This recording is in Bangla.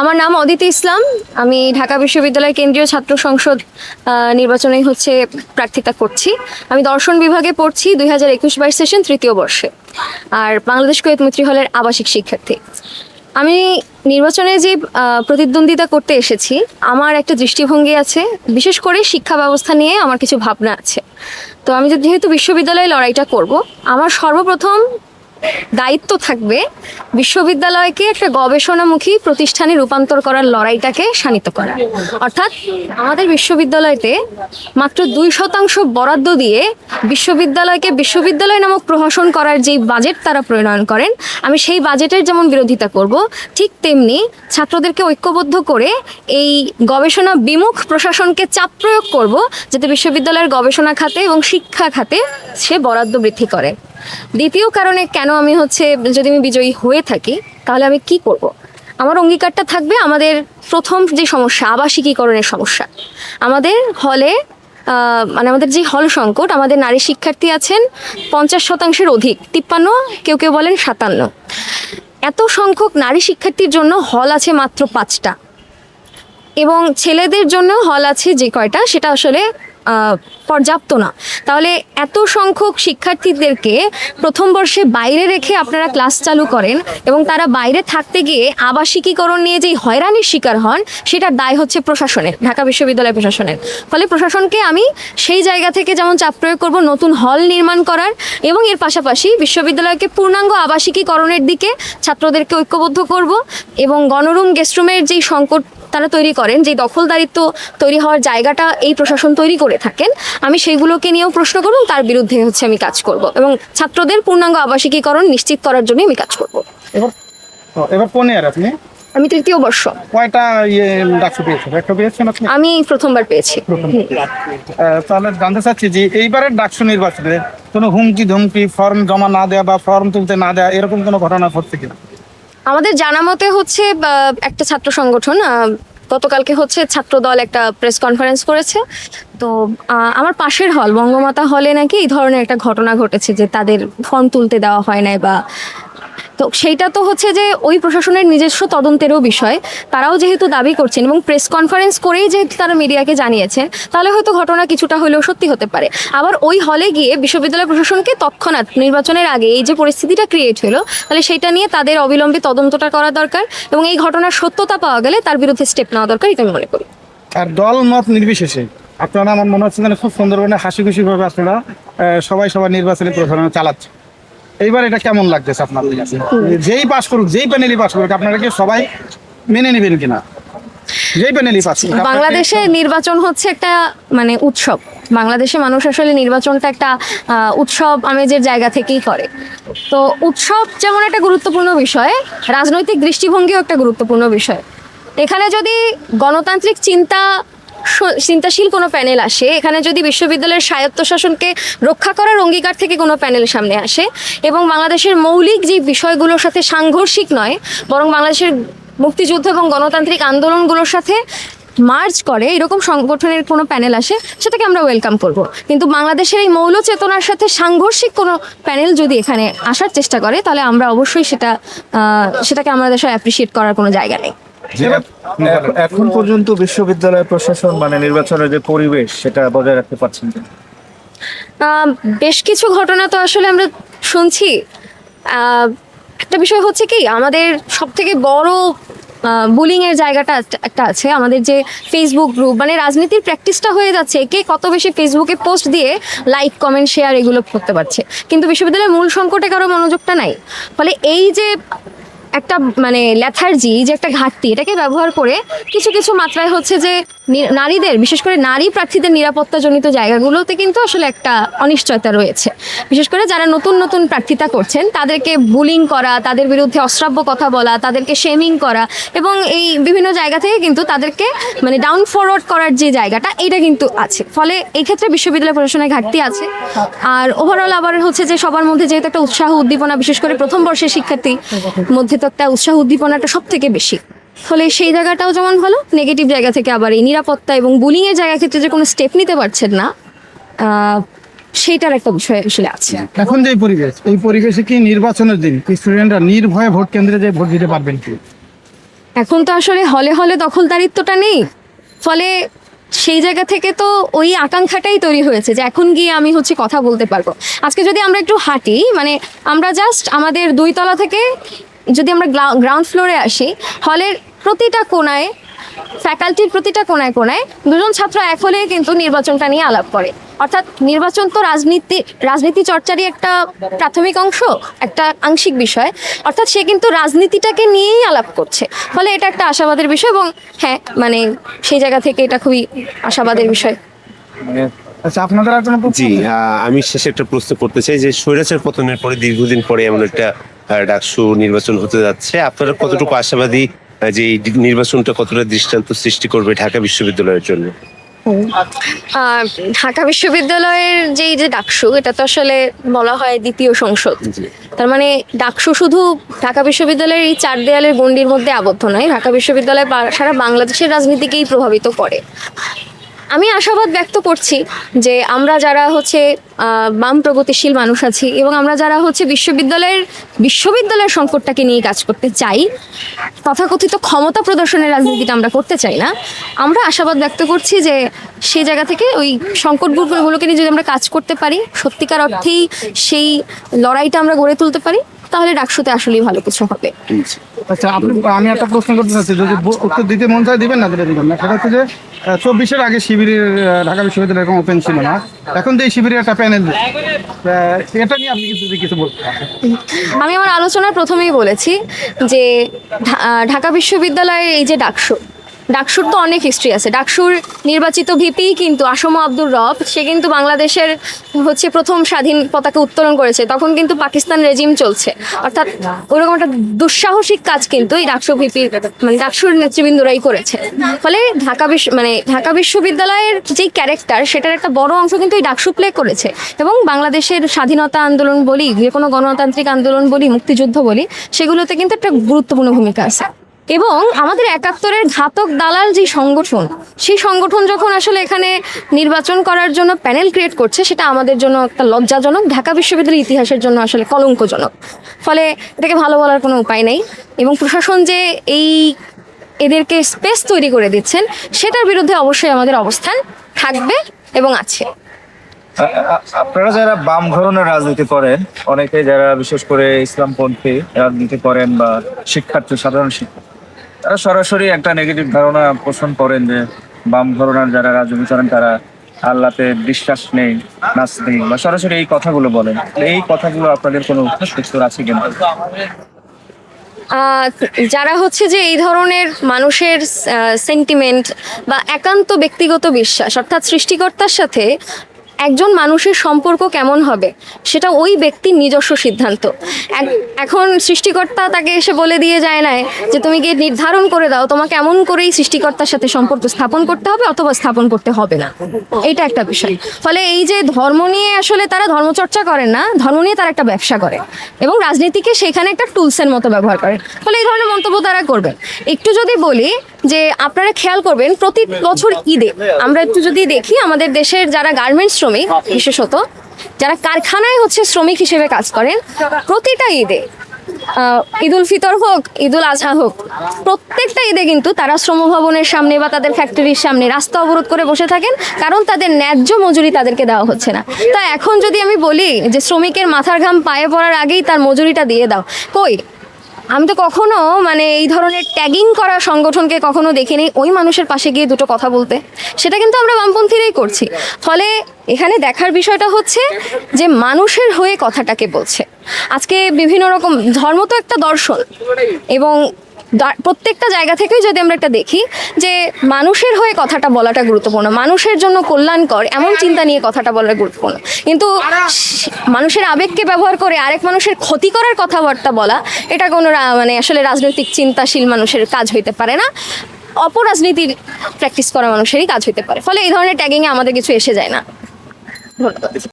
আমার নাম অদিতি ইসলাম। আমি ঢাকা বিশ্ববিদ্যালয় কেন্দ্রীয় ছাত্র সংসদ নির্বাচনে হচ্ছে প্রার্থিতা করছি। আমি দর্শন বিভাগে পড়ছি দুই হাজার একুশ বাইশ সেশন তৃতীয় বর্ষে, আর বাংলাদেশ কুয়েত মৈত্রী হলের আবাসিক শিক্ষার্থী। আমি নির্বাচনে যে প্রতিদ্বন্দ্বিতা করতে এসেছি, আমার একটা দৃষ্টিভঙ্গি আছে। বিশেষ করে শিক্ষা ব্যবস্থা নিয়ে আমার কিছু ভাবনা আছে। তো আমি যেহেতু বিশ্ববিদ্যালয়ে লড়াইটা করব, আমার সর্বপ্রথম দায়িত্ব থাকবে বিশ্ববিদ্যালয়কে একটা গবেষণামুখী প্রতিষ্ঠানে রূপান্তর করার লড়াইটাকে শানিত করা। অর্থাৎ আমাদের বিশ্ববিদ্যালয়তে মাত্র দুই শতাংশ বরাদ্দ দিয়ে বিশ্ববিদ্যালয়কে বিশ্ববিদ্যালয় নামক প্রহসন করার যেই বাজেট তারা প্রণয়ন করেন, আমি সেই বাজেটের যেমন বিরোধিতা করব, ঠিক তেমনি ছাত্রদেরকে ঐক্যবদ্ধ করে এই গবেষণা বিমুখ প্রশাসনকে চাপ প্রয়োগ করব, যাতে বিশ্ববিদ্যালয়ের গবেষণা খাতে এবং শিক্ষা খাতে সে বরাদ্দ বৃদ্ধি করে। দ্বিতীয় কারণে কেন আমি হচ্ছে, যদি আমি বিজয়ী হয়ে থাকি, তাহলে আমি কি করব। আমার অঙ্গীকারটা থাকবে আমাদের প্রথম যে সমস্যা, আবাসিকীকরণের সমস্যা। আমাদের হলে মানে আমাদের যে হল সংকট, আমাদের নারী শিক্ষার্থী আছেন পঞ্চাশ শতাংশের অধিক, তিপ্পান্ন, কেউ কেউ বলেন সাতান্ন। এত সংখ্যক নারী শিক্ষার্থীর জন্য হল আছে মাত্র পাঁচটা। এবং ছেলেদের জন্য হল আছে যে কয়টা, সেটা আসলে পর্যাপ্ত না। তাহলে এত সংখ্যক শিক্ষার্থীদেরকে প্রথম বর্ষে বাইরে রেখে আপনারা ক্লাস চালু করেন এবং তারা বাইরে থাকতে গিয়ে আবাসিকীকরণ নিয়ে যেই হয়রানির শিকার হন সেটার দায় হচ্ছে প্রশাসনের, ঢাকা বিশ্ববিদ্যালয় প্রশাসনের। ফলে প্রশাসনকে আমি সেই জায়গা থেকে যেমন চাপ প্রয়োগ করব, নতুন হল নির্মাণ করার এবং এর পাশাপাশি বিশ্ববিদ্যালয়কে পূর্ণাঙ্গ আবাসিকীকরণের দিকে ছাত্রদেরকে ঐক্যবদ্ধ করব এবং গণরুম গেস্টরুমের যেই সংকট তারা তৈরি করেন যে দখলদারিত্ব তৈরি হওয়ার জায়গাটা এই প্রশাসন তৈরি করে থাকেন আমি সেইগুলোকে নিয়েও প্রশ্ন করব তার বিরুদ্ধে হচ্ছে আমি কাজ করব এবং ছাত্রদের পূর্ণাঙ্গ আবাসিকীকরণ নিশ্চিত করার জন্য আমি কাজ করব। এবার কোন ইয়ার আপনি? আমি তৃতীয় বর্ষ। কয়টা ইয়ে ডাকসু পেয়েছেন? একটা পেয়েছেন আপনি? আমি প্রথমবার পেয়েছি। তাহলে জানতে চাচ্ছি যে এইবারের ডাকসু নির্বাচনে কোনো হুমকি ধুমকি ফর্ম জমা না দেওয়া বা ফর্ম তুলতে না দেওয়া এরকম কোনো ঘটনা ঘটছে কিনা? আমাদের জানা মতে হচ্ছে একটা ছাত্র সংগঠন গতকালকে হচ্ছে ছাত্র দল একটা প্রেস কনফারেন্স করেছে। তো আমার পাশের হল, বঙ্গমাতা হলে নাকি এই ধরনের একটা ঘটনা ঘটেছে যে তাদের ফর্ম তুলতে দেওয়া হয় নাই বা তো সেইটা তো হচ্ছে যে ওই প্রশাসনের নিজস্ব তদন্তেরও বিষয়। তারাও যেহেতু দাবি করছেন এবং প্রেস কনফারেন্স করেই যেহেতু তারা মিডিয়াকে জানিয়েছেন তাহলে হয়তো ঘটনা কিছুটা হলেও সত্যি হতে পারে। আবার ওই হলে গিয়ে বিশ্ববিদ্যালয় প্রশাসনকে তৎক্ষণাৎ নির্বাচনের আগে এই যে পরিস্থিতিটা ক্রিয়েট হলো, তাহলে সেটা নিয়ে তাদের অবিলম্বে তদন্তটা করা দরকার এবং এই ঘটনার সত্যতা পাওয়া গেলে তার বিরুদ্ধে স্টেপ নেওয়া দরকার, এটা আমি মনে করি। আর দল মত নির্বিশেষে। আপনারা আমার মনে হচ্ছে খুব সুন্দরবনে হাসি খুশি ভাবে আপনারা সবাই সবার নির্বাচনী প্রচারণা চালাচ্ছে এইবার এটা কেমন লাগতেছে আপনাদের কাছে? যেই পাস করুক যেই প্যানেলই পাস করুক আপনারা কি সবাই মেনে নেবেন কিনা? যেই প্যানেলই পাস করুক বাংলাদেশে নির্বাচন হচ্ছে একটা মানে উৎসব। বাংলাদেশে মানুষ আসলে নির্বাচনটা একটা উৎসব আমেজের জায়গা থেকেই করে। তো উৎসব যেমন একটা গুরুত্বপূর্ণ বিষয় রাজনৈতিক দৃষ্টিভঙ্গিও একটা গুরুত্বপূর্ণ বিষয়। এখানে যদি গণতান্ত্রিক চিন্তা চিন্তাশীল কোনো প্যানেল আসে। এখানে যদি বিশ্ববিদ্যালয়ের স্বায়ত্তশাসনকে রক্ষা করার অঙ্গীকার থেকে কোনো প্যানেল সামনে আসে এবং বাংলাদেশের মৌলিক যে বিষয়গুলোর সাথে সাংঘর্ষিক নয়, বরং বাংলাদেশের মুক্তিযুদ্ধ এবং গণতান্ত্রিক আন্দোলনগুলোর সাথে মার্চ করে, এরকম সংগঠনের কোনো প্যানেল আসে, সেটাকে আমরা ওয়েলকাম করব। কিন্তু বাংলাদেশের এই মৌল চেতনার সাথে সাংঘর্ষিক কোনো প্যানেল যদি এখানে আসার চেষ্টা করে, তাহলে আমরা অবশ্যই সেটা সেটাকে আমাদের অ্যাপ্রিসিয়েট করার কোনো জায়গা নেই। এখন পর্যন্ত বিশ্ববিদ্যালয় প্রশাসন মানে নির্বাচনের যে পরিবেশ সেটা বজায় রাখতে পারছেন বেশ কিছু ঘটনা তো আসলে আমরা শুনছি। একটা বিষয় হচ্ছে কি আমাদের সব থেকে বড় বুলিং এর জায়গাটা একটা- একটা আছে। আমাদের যে ফেসবুক গ্রুপ মানে রাজনীতির প্র্যাকটিসটা হয়ে যাচ্ছে কে কত বেশি ফেসবুকে পোস্ট দিয়ে লাইক কমেন্ট শেয়ার এগুলো করতে পারছে। কিন্তু বিশ্ববিদ্যালয়ের মূল সংকটে কারও মনোযোগটা নাই। ফলে এই যে একটা মানে ল্যাথার্জি যে একটা ঘাটতি, এটাকে ব্যবহার করে কিছু কিছু মাত্রায় হচ্ছে যে নারীদের, বিশেষ করে নারী প্রার্থীদের নিরাপত্তাজনিত জায়গাগুলোতে কিন্তু আসলে একটা অনিশ্চয়তা রয়েছে। বিশেষ করে যারা নতুন নতুন প্রার্থিতা করছেন, তাদেরকে বুলিং করা, তাদের বিরুদ্ধে অশ্রাব্য কথা বলা, তাদেরকে শেমিং করা এবং এই বিভিন্ন জায়গা থেকে কিন্তু তাদেরকে মানে ডাউন ফরওয়ার্ড করার যে জায়গাটা এটা কিন্তু আছে। ফলে এই ক্ষেত্রে বিশ্ববিদ্যালয় প্রশাসনের ঘাটতি আছে। আর ওভারঅল আবার হচ্ছে যে সবার মধ্যে যেহেতু একটা উৎসাহ উদ্দীপনা, বিশেষ করে প্রথম বর্ষের শিক্ষার্থী মধ্যে তো একটা উৎসাহ উদ্দীপনাটা সব থেকে বেশি। ফলে সেই জায়গাটাও যেমন ভালো নেগেটিভ জায়গা থেকে আবার এই নিরাপত্তা এবং বুলিং এর জায়গা ক্ষেত্রে যে কোনো স্টেপ নিতে পারছেন না সেইটার একটা বিষয় আসলে আছে। এখন যে পরিবেশ এই পরিবেশে কি নির্বাচনের দিন স্টুডেন্টরা নির্ভয়ে ভোট কেন্দ্রে যে ভোট দিতে পারবেন কি? এখন তো আসলে হলে হলে দখলদারিত্বটা নেই। ফলে সেই জায়গা থেকে তো ওই আকাঙ্ক্ষাটাই তৈরি হয়েছে যে এখন গিয়ে আমি হচ্ছে কথা বলতে পারব। আজকে যদি আমরা একটু হাঁটি মানে আমরা জাস্ট আমাদের দুই তলা থেকে যদি আমরা গ্রাউন্ড ফ্লোরে আসি হলের প্রতিটা কোনায় ফ্যাকাল্টির প্রতিটা কোনায় কোনায় দুজন ছাত্র এক হলে কিন্তু নির্বাচনটা নিয়ে আলাপ করে। অর্থাৎ নির্বাচন তো রাজনীতি রাজনীতি চর্চারই একটা প্রাথমিক অংশ একটা আংশিক বিষয়। অর্থাৎ সে কিন্তু রাজনীতিটাকে নিয়েই আলাপ করছে। ফলে এটা একটা আশাবাদের বিষয় এবং হ্যাঁ মানে সেই জায়গা থেকে এটা খুবই আশাবাদের বিষয়। আচ্ছা আপনাদের আর কোনো জি আমি শেষে একটা প্রশ্ন করতে চাই যে স্বৈরাচার পতনের পরে দীর্ঘদিন পরে এমন একটা ডাকসু নির্বাচন হতে যাচ্ছে। আপনারা কতটুকু আশাবাদী যে এই নির্বাচনটা কতটা দৃষ্টান্ত সৃষ্টি করবে ঢাকা বিশ্ববিদ্যালয়ের জন্য? ঢাকা বিশ্ববিদ্যালয়ের যেই যে ডাকসু এটা তো আসলে বলা হয় দ্বিতীয় সংসদ। তার মানে ডাকসু শুধু ঢাকা বিশ্ববিদ্যালয়ের এই চার দেয়ালের গণ্ডির মধ্যে আবদ্ধ নয়। ঢাকা বিশ্ববিদ্যালয় সারা বাংলাদেশের রাজনীতিকেই প্রভাবিত করে। আমি আশাবাদ ব্যক্ত করছি যে আমরা যারা হচ্ছে বাম প্রগতিশীল মানুষ আছি এবং আমরা যারা হচ্ছে বিশ্ববিদ্যালয়ের বিশ্ববিদ্যালয়ের সংকটটাকে নিয়ে কাজ করতে চাই, তথাকথিত ক্ষমতা প্রদর্শনের রাজনীতিটা আমরা করতে চাই না। আমরা আশাবাদ ব্যক্ত করছি যে সেই জায়গা থেকে ওই সংকটগুলোকে নিয়ে যদি আমরা কাজ করতে পারি, সত্যিকার অর্থেই সেই লড়াইটা আমরা গড়ে তুলতে পারি। তাহলে ডাকসুতে আসলেই ভালো কিছু হবে। আচ্ছা আপনি আমি একটা প্রশ্ন করতে চাচ্ছি যদি উত্তর দিতে মন চায় দিবেন না দিলে দিবেন না। সেটা হচ্ছে যে চব্বিশের আগে শিবিরের ঢাকা বিশ্ববিদ্যালয় এরকম ওপেন ছিল না। এখন যে এই শিবিরের একটা প্যানেল এটা নিয়ে আপনি কিছু কিছু বলতে আমি আমার আলোচনার প্রথমেই বলেছি যে ঢাকা বিশ্ববিদ্যালয়ের এই যে ডাকসু ডাকসুর তো অনেক হিস্ট্রি আছে। ডাকসুর নির্বাচিত ভিপি কিন্তু আসম আব্দুর রব, সে কিন্তু বাংলাদেশের হচ্ছে প্রথম স্বাধীন পতাকা উত্তোলন করেছে, তখন কিন্তু পাকিস্তান রেজিম চলছে। অর্থাৎ ওরকম একটা দুঃসাহসিক কাজ কিন্তু এই ডাকসু ভিপি মানে ডাকসুর নেতৃবৃন্দরাই করেছে। ফলে ঢাকা বিশ্ব মানে ঢাকা বিশ্ববিদ্যালয়ের যেই ক্যারেক্টার সেটার একটা বড় অংশ কিন্তু এই ডাকসু প্লে করেছে। এবং বাংলাদেশের স্বাধীনতা আন্দোলন বলি যে কোনো গণতান্ত্রিক আন্দোলন বলি, মুক্তিযুদ্ধ বলি, সেগুলোতে কিন্তু একটা গুরুত্বপূর্ণ ভূমিকা আছে। এবং আমাদের একাত্তরের ঘাতক দালাল যে সংগঠন, সেই সংগঠন যখন আসলে এখানে নির্বাচন করার জন্য প্যানেল ক্রিয়েট করছে, সেটা আমাদের জন্য একটা লজ্জাজনক, ঢাকা বিশ্ববিদ্যালয়ের ইতিহাসের জন্য আসলে কলঙ্কজনক। ফলে এটাকে ভালো বলার কোনো উপায় নেই এবং প্রশাসন যে এই এদেরকে স্পেস তৈরি করে দিচ্ছেন, সেটার বিরুদ্ধে অবশ্যই আমাদের অবস্থান থাকবে এবং আছে। আপনারা যারা বাম ধরনের রাজনীতি করেন, অনেকে যারা বিশেষ করে ইসলামপন্থী রাজনীতি করেন বা শিক্ষার্থী, সাধারণ শিক্ষার্থী তারা সরাসরি একটা নেগেটিভ ধারণা পোষণ করেন যে বাম ধরনের যারা রাজনীতি করেন, তারা আল্লাহতে বিশ্বাস নেই নাস্তিক বা সরাসরি এই কথাগুলো বলেন। এই কথাগুলো আপনাদের কোনো উত্তর আছে কিনা? যারা হচ্ছে যে এই ধরনের মানুষের সেন্টিমেন্ট বা একান্ত ব্যক্তিগত বিশ্বাস, অর্থাৎ সৃষ্টিকর্তার সাথে একজন মানুষের সম্পর্ক কেমন হবে, সেটা ওই ব্যক্তির নিজস্ব সিদ্ধান্ত। এখন সৃষ্টিকর্তা তাকে এসে বলে দিয়ে যায় না যে তুমি গিয়ে নির্ধারণ করে দাও, তোমাকে এমন করেই সৃষ্টিকর্তার সাথে সম্পর্ক স্থাপন করতে হবে অথবা স্থাপন করতে হবে না। এটা একটা বিষয়। ফলে এই যে ধর্ম নিয়ে আসলে তারা ধর্মচর্চা করেন না, ধর্ম নিয়ে তারা একটা ব্যবসা করে এবং রাজনীতিকে সেখানে একটা টুলসের মতো ব্যবহার করেন ফলে এই ধরনের মন্তব্য তারা করবেন। একটু যদি বলি যে আপনারা খেয়াল করবেন প্রতি বছর ঈদে আমরা একটু যদি দেখি আমাদের দেশের যারা গার্মেন্টস শ্রমিক বিশেষত যারা কারখানায় হচ্ছে শ্রমিক হিসেবে কাজ করেন প্রতিটা ঈদে আহ, ঈদুল ফিতর হোক ঈদুল আজহা হোক প্রত্যেকটা ঈদে কিন্তু তারা শ্রম ভবনের সামনে বা তাদের ফ্যাক্টরির সামনে রাস্তা অবরোধ করে বসে থাকেন কারণ তাদের ন্যায্য মজুরি তাদেরকে দেওয়া হচ্ছে না। তা এখন যদি আমি বলি যে শ্রমিকের মাথার ঘাম পায়ে পড়ার আগেই তার মজুরিটা দিয়ে দাও কই? আমি তো কখনো মানে এই ধরনের ট্যাগিং করা সংগঠনকে কখনো দেখিনি। ওই মানুষের পাশে গিয়ে দুটো কথা বলতে। সেটা কিন্তু আমরা বামপন্থীরাই করছি। ফলে এখানে দেখার বিষয়টা হচ্ছে যে মানুষের হয়ে কথাটাকে বলছে। আজকে বিভিন্ন রকম, ধর্ম তো একটা দর্শন। এবং প্রত্যেকটা জায়গা থেকেই যদি আমরা একটা দেখি যে মানুষের হয়ে কথাটা বলাটা গুরুত্বপূর্ণ, মানুষের জন্য কল্যাণকর এমন চিন্তা নিয়ে কথাটা বলা গুরুত্বপূর্ণ। কিন্তু মানুষের আবেগকে ব্যবহার করে আরেক মানুষের ক্ষতি করার কথাবার্তা বলা, এটা কোনো মানে আসলে রাজনৈতিক চিন্তাশীল মানুষের কাজ হইতে পারে না। অপরাজনীতির প্র্যাকটিস করা মানুষেরই কাজ হইতে পারে। ফলে এই ধরনের ট্যাগিংয়ে আমাদের কিছু এসে যায় না। ধন্যবাদ।